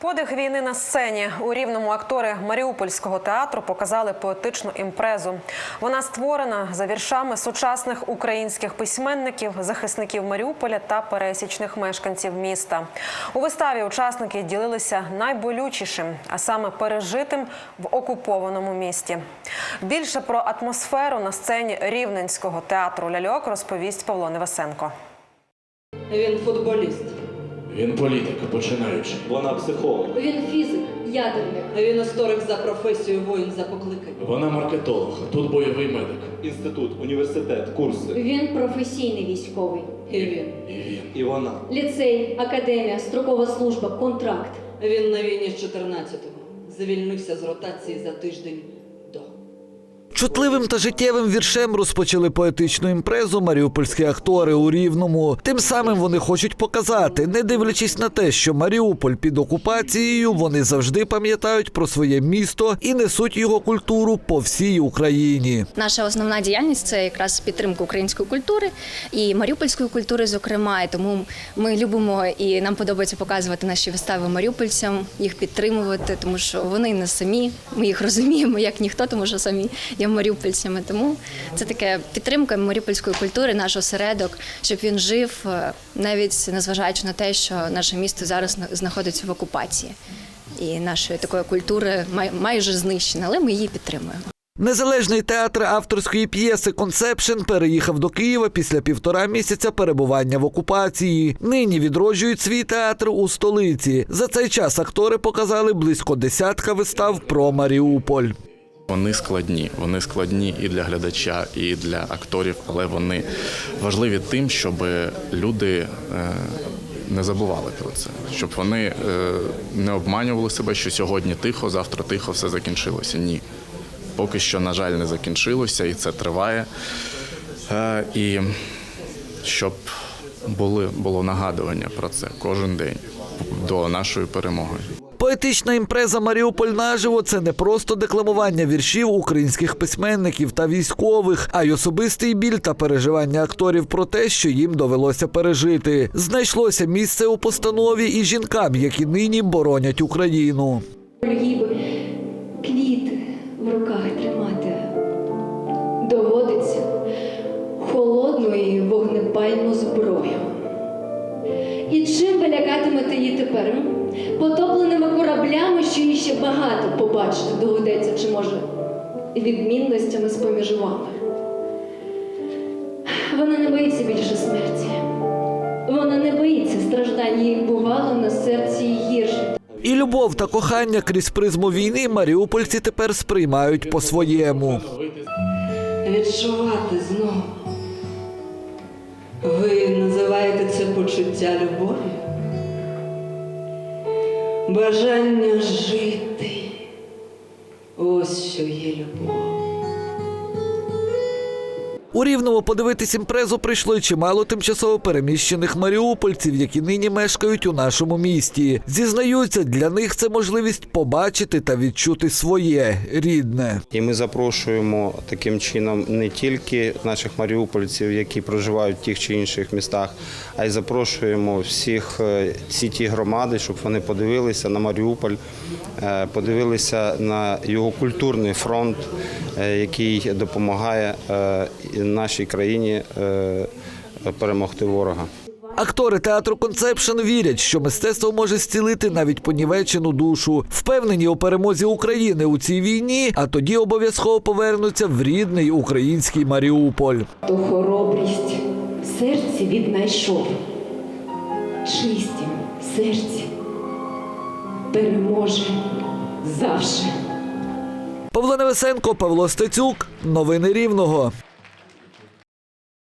Подих війни на сцені у рівному актори Маріупольського театру показали поетичну імпрезу. Вона створена за віршами сучасних українських письменників, захисників Маріуполя та пересічних мешканців міста. У виставі учасники ділилися найболючішим, а саме пережитим в окупованому місті. Більше про атмосферу на сцені рівненського театру ляльок розповість Павло Невесенко. Він футболіст. Він політик, починаючи. Вона психолог. Він фізик, ядерник. Він історик за професією, воїн за покликанням. Вона маркетолог, тут бойовий медик. Інститут, університет, курси. Він професійний військовий. І він. І він. І вона. Ліцей, академія, строкова служба, контракт. Він на війні з 14-го. Звільнився з ротації за тиждень. Чутливим та життєвим віршем розпочали поетичну імпрезу маріупольські актори у Рівному. Тим самим вони хочуть показати, не дивлячись на те, що Маріуполь під окупацією, вони завжди пам'ятають про своє місто і несуть його культуру по всій Україні. Наша основна діяльність це якраз підтримка української культури і маріупольської культури, зокрема. І тому ми любимо і нам подобається показувати наші вистави маріупольцям, їх підтримувати, тому що вони не самі. Ми їх розуміємо як ніхто, тому що самі маріупольцями. Тому це таке підтримка маріупольської культури, наш осередок, щоб він жив, е, навіть незважаючи на те, що наше місто зараз знаходиться в окупації. І нашої такої культури май- майже знищена, але ми її підтримуємо. Незалежний театр авторської п'єси Концепшн переїхав до Києва після півтора місяця перебування в окупації. Нині відроджують свій театр у столиці. За цей час актори показали близько десятка вистав про Маріуполь. Вони складні. Вони складні і для глядача, і для акторів, але вони важливі тим, щоб люди е, не забували про це, щоб вони е, не обманювали себе, що сьогодні тихо, завтра тихо, все закінчилося. Ні. Поки що, на жаль, не закінчилося, і це триває. Е, І щоб були, було нагадування про це кожен день до нашої перемоги. Поетична імпреза Маріуполь наживо це не просто декламування віршів українських письменників та військових, а й особистий біль та переживання акторів про те, що їм довелося пережити. Знайшлося місце у постанові і жінкам, які нині боронять Україну. Їй би в руках тримати. Доводиться холодну і вогнепальну зброю. І чим ви лякатимете її тепер? м? Ще багато побачити доведеться, чи може відмінностями з-поміж вами. Вона не боїться більше смерті. Вона не боїться страждань, їй бувало на серці гірше. І любов та кохання крізь призму війни маріупольці тепер сприймають по-своєму. Відчувати знову. Ви називаєте це почуття любові? Бажання жити. Ось що є любов. У Рівному подивитись імпрезу прийшло й чимало тимчасово переміщених маріупольців, які нині мешкають у нашому місті. Зізнаються, для них це можливість побачити та відчути своє рідне. І ми запрошуємо таким чином не тільки наших маріупольців, які проживають в тих чи інших містах, а й запрошуємо всіх е, ці ті громади, щоб вони подивилися на Маріуполь, е, подивилися на його культурний фронт, е, який допомагає е, нашій країні е, перемогти ворога. Актори театру Концепшн вірять, що мистецтво може зцілити навіть понівечену душу. Впевнені у перемозі України у цій війні, а тоді обов'язково повернуться в рідний український Маріуполь. То хоробрість в серці віднайшов, чистім в серці переможе завжди. Павло Невесенко, Павло Стецюк. Новини Рівного.